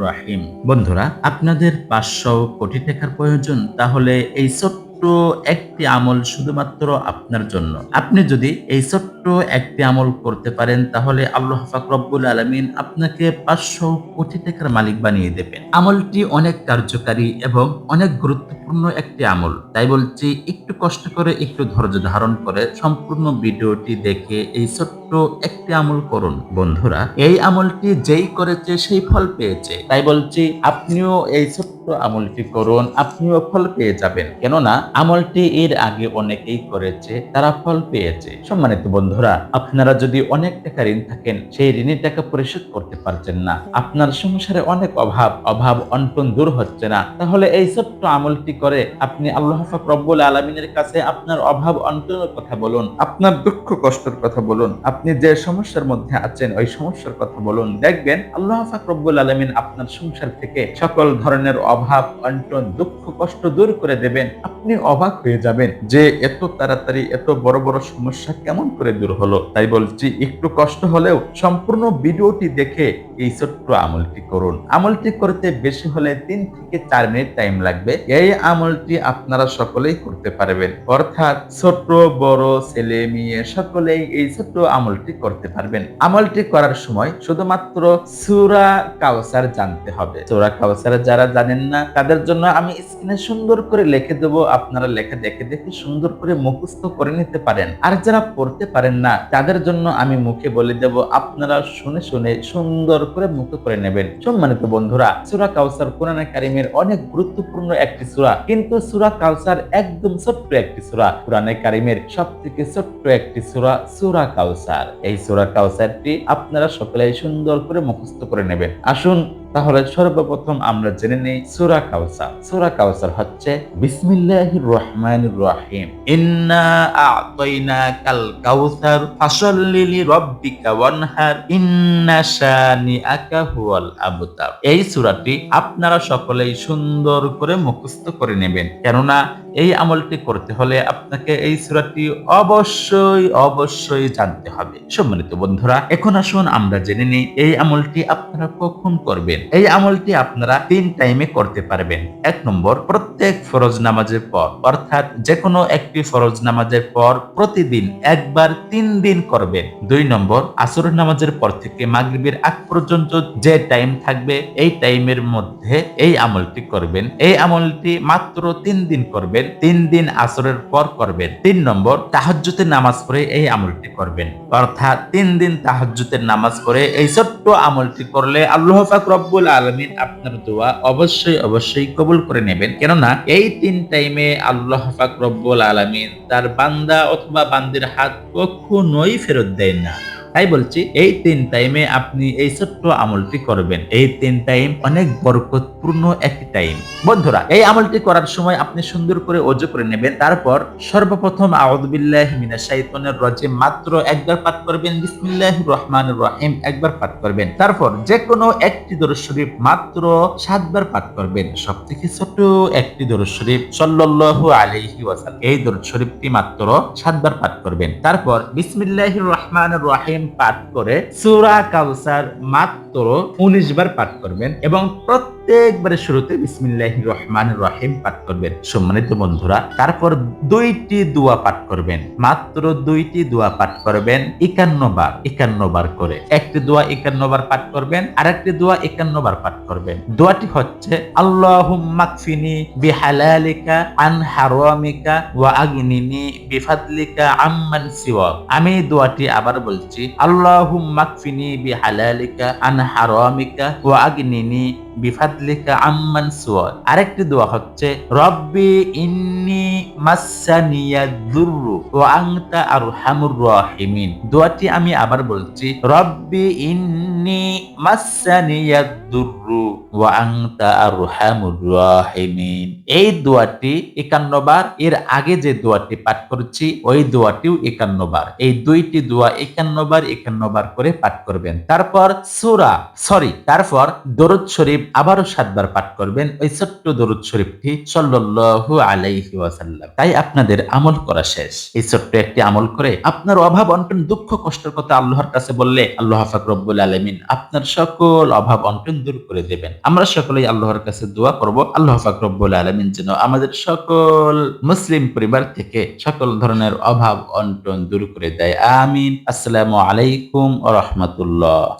রাহিম। বন্ধুরা, আপনাদের পাঁচশো কোটি টাকার প্রয়োজন, তাহলে এই ছোট্ট একটি আমল শুধুমাত্র আপনার জন্য। আপনি যদি এই ছোট্ট একটি আমল করতে পারেন, তাহলে আল্লাহ পাক রব্বুল আলমিন আপনাকে পাঁচশো কোটি টাকার মালিক বানিয়ে দেবেন। আমলটি অনেক কার্যকারী এবং অনেক গুরুত্বপূর্ণ একটি আমল। তাই বলছি, একটু কষ্ট করে, একটু ধৈর্য ধারণ করে সম্পূর্ণ ভিডিওটি দেখে এই ছোট্ট একটি আমল করুন, বন্ধুরা। এই আমলটি যেই করেছে সেই ফল পেয়েছে। তাই বলছি, আপনিও এই ছোট্ট আমলটি করুন, আপনিও ফল পেয়ে যাবেন। কেননা, আমলটি এর আগে অনেকেই করেছে, তারা ফল পেয়েছে। সম্মানিত বন্ধুরা, আপনারা যদি অনেক টাকা ঋণ থাকেন, সেই ঋণের টাকা পরিশোধ করতে পারছেন না। আপনার সংসারে অনেক অভাব অভাব অন্টন দূর হচ্ছে না। তাহলে এই ছোট্ট আমলটি করে আপনি আল্লাহ রব্বুল আলমিনের কাছে আপনার অভাব অন্টনের কথা বলুন, আপনার দুঃখ কষ্টের কথা বলুন আপনি যে সমস্যার মধ্যে আছেন, ওই সমস্যার কথা বলুন। দেখবেন আল্লাহ পাক রব্বুল আলমিন আপনার সংসার থেকে সকল ধরনের অভাব, অন্টন, দুঃখ, কষ্ট দূর করে দেবেন। আপনি অবাক হয়ে যাবেন যে এত তাড়াতাড়ি এত বড় বড় সমস্যা কেমন করে দূর হলো। তাই বলছি, একটু কষ্ট হলেও সম্পূর্ণ ভিডিওটি দেখে এই ছোট্ট আমলটি করুন। আমলটি করতে বেশি হলে তিন থেকে চার মিনিট টাইম লাগবে। এই আমলটি আপনারা সকলেই করতে পারবেন। অর্থাৎ ছোট বড়, ছেলে, মেয়ে, সকলেই এই ছোট্ট আমলটি করতে পারবেন। আমলটি করার সময় শুধুমাত্র সুরা কাউসার জানতে হবে। সুরা কাউসার যারা জানেন না, তাদের জন্য আমি স্ক্রিনে সুন্দর করে লিখে দেব। আপনারা লেখা দেখে দেখে সুন্দর করে মুখস্থ করে নিতে পারেন। আর যারা পড়তে পারেন না, তাদের জন্য আমি মুখে বলে দেব, আপনারা শুনে শুনে সুন্দর করে মুখ করে নেবেন। সম্মানিত বন্ধুরা, সুরা কাউসার কোরআন কারিমের অনেক গুরুত্বপূর্ণ একটি সুরা। কিন্তু সুরা কাউসার একদম ছোট্ট একটি সুরা। কোরআনে কারিমের সব থেকে ছোট্ট একটি সুরা সুরা কাউসার এই সুরা কাউসারটি আপনারা সকলেই সুন্দর করে মুখস্থ করে নেবেন। আসুন তাহলে সর্বপ্রথম আমরা জেনে নেই সুরা কাউসার সুরা কাউসার হচ্ছে বিসমিল্লাহির রহমানির রহিম ইন্না আ'তাইনা কাল কাউসার ওয়ানহার, ইন্না শানিআকা হুয়াল আবতার। এই আপনারা সকলেই সুন্দর করে মুখস্থ করে নেবেন। কেননা এই আমলটি করতে হলে আপনাকে এই সূরাটি অবশ্যই অবশ্যই জানতে হবে। সম্মানিত বন্ধুরা, এখন আসুন আমরা জেনে নিই এই আমলটি আপনারা কখন করবেন। এই আমলটি আপনারা তিন টাইমে করতে পারবেন। এক নম্বর, প্রত্যেক ফরজ নামাজের পর, অর্থাৎ যে কোনো একটি ফরজ নামাজের পর প্রতিদিন একবার তিন দিন করবেন। দুই নম্বর, আসর নামাজের পর থেকে মাগরিবের আগ পর্যন্ত যে টাইম থাকবে, এই টাইমের মধ্যে এই আমলটি করবেন। এই আমলটি মাত্র তিন দিন করবেন, তিন দিন আসরের পর করবেন। তিন নম্বর তাহাজ্জুতের নামাজ পড়ে এই আমলটি করবেন। অর্থাৎ তিন দিন তাহাজ্জুতের নামাজ পড়ে এই ছোট্ট আমলটি করলে আল্লাহ পাক রব্বুল আলমিন আপনার দোয়া অবশ্যই অবশ্যই কবুল করে নেবেন। কেননা এই তিন টাইমে আল্লাহ পাক রব্বুল আলমিন তার বান্দা অথবা বান্দির হাত কখনোই ফেরত দেয় না। তাই বলছি, এই তিন টাইমে আপনি এই ছোট্ট আমলটি করবেন। এই তিন টাইম অনেক বরকতপূর্ণ একটি টাইম বন্ধুরা, এই আমলটি করার সময় আপনি সুন্দর করে অজু করে নেবেন। তারপর সর্বপ্রথম আউযুবিল্লাহি মিনাশ শাইতানির রাজিম মাত্র একবার পাঠ করবেন। বিসমিল্লাহির রহমানির রহিম একবার পাঠ করবেন। তারপর যে কোনো একটি দরুদ শরীফ মাত্র সাতবার পাঠ করবেন। সবথেকে ছোট একটি দরুদ শরীফ সাল্লাল্লাহু আলাইহি ওয়াসাল্লাম। এই দরুদ শরীফটি মাত্র সাতবার পাঠ করবেন। তারপর বিসমিল্লাহির রহমানির রহিম পাঠ করে সুরা কাউসার মাত্র উনিশ বার পাঠ করবেন এবং প্রত্যেকবারে শুরুতে বিসমিল্লাহ রহমান রহিম পাঠ করবেন। সম্মানিত বন্ধুরা, তারপর দুইটি দোয়া পাঠ করবেন। মাত্র দুইটি দোয়া পাঠ করবেন একান্ন বার একান্ন বার করে। একটি দোয়া একান্ন বার পাঠ করবেন আর একটি দোয়া একান্ন বার পাঠ করবেন। দোয়াটি হচ্ছে আল্লাহুম্মাকফিনি বিহালালিকা আন হারামিকা ওয়া আগনিনি বিফাদলিকা আম্মান সিওয়া আমি দোয়াটি আবার বলছি আল্লাহুম্মাকফিনি বিহালালিকা আন হারামিকা ওয়া আগনিনি বিফাদলিকা আম্মান সুয়া আরেকটি দোয়া হচ্ছে, রব্বি ইন্নি মাসানিয়া দুররু ওয়া আনতা আরহামুর রাহিমিন। দোয়াটি আমি আবার বলছি, রব্বি ইন্নি মাসানিয়া দুররু ওয়া আনতা আরহামুর রাহিমিন। এই দোয়াটি 51 বার, এর আগে যে দোয়াটি পাঠ করছি, ওই দোয়াটিও 51 বার। এই দুইটি দোয়া 51 বার 51 বার করে পাঠ করবেন। তারপর সূরা, সরি, তারপর দরুদ শরীফ আবারও সাতবার পাঠ করবেন ওই ছোট্ট দরুদ শরীফটি সাল্লাল্লাহু আলাইহি ওয়াসাল্লাম। তাই আপনাদের আমল করা শেষ। এই ছোট্ট একটি আমল করে আপনার অভাব, অন্টন, দুঃখ, কষ্টের কথা আল্লাহর কাছে বললে আল্লাহ পাক রব্বুল আলামিন আপনার সকল অভাব, অন্টন দূর করে দেবেন। আমরা সকলেই আল্লাহর কাছে দোয়া করব, আল্লাহ পাক রব্বুল আলামিন যেন আমাদের সকল মুসলিম পরিবার থেকে সকল ধরনের অভাব, অন্টন দূর করে দেয়। আমিন। আসসালামু আলাইকুম ওয়া রাহমাতুল্লাহ।